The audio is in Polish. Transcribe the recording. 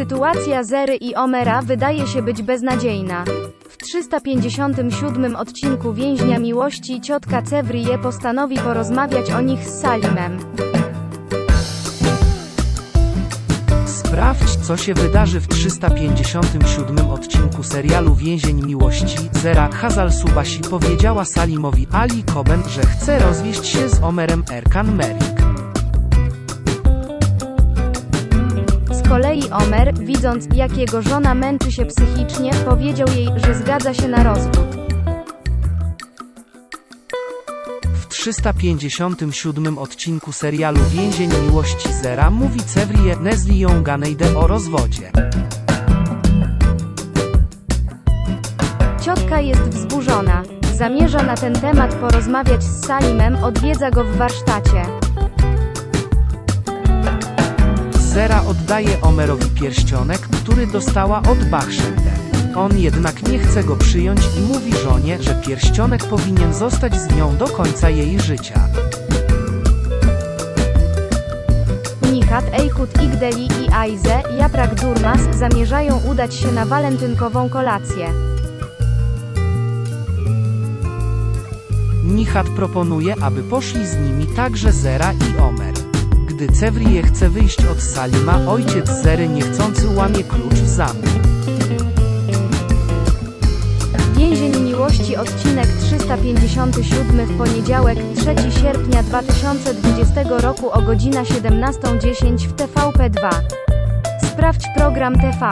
Sytuacja Zery i Omera wydaje się być beznadziejna. W 357 odcinku Więźnia Miłości ciotka Cewrie postanowi porozmawiać o nich z Salimem. Sprawdź, co się wydarzy w 357 odcinku serialu Więzień Miłości. Zera Hazal Subasi powiedziała Salimowi Ali Koben, że chce rozwieść się z Omerem Erkan Merik. Kolei Omer, widząc, jak jego żona męczy się psychicznie, powiedział jej, że zgadza się na rozwód. W 357 odcinku serialu Więzień Miłości Zera mówi Cevrie Nezlią Ganejde o rozwodzie. Ciotka jest wzburzona. Zamierza na ten temat porozmawiać z Salimem, odwiedza go w warsztacie. Zera oddaje Omerowi pierścionek, który dostała od Bachshende. On jednak nie chce go przyjąć i mówi żonie, że pierścionek powinien zostać z nią do końca jej życia. Nihat, Eikut, Igdeli i Aize, Japrak Durmas zamierzają udać się na walentynkową kolację. Nihat proponuje, aby poszli z nimi także Zera i Omer. Gdy Cevrie chce wyjść od Salima, ojciec Zery niechcący łamie klucz w zamku. Więzień Miłości odcinek 357 w poniedziałek 3 sierpnia 2020 roku o godzina 17.10 w TVP2. Sprawdź program TV.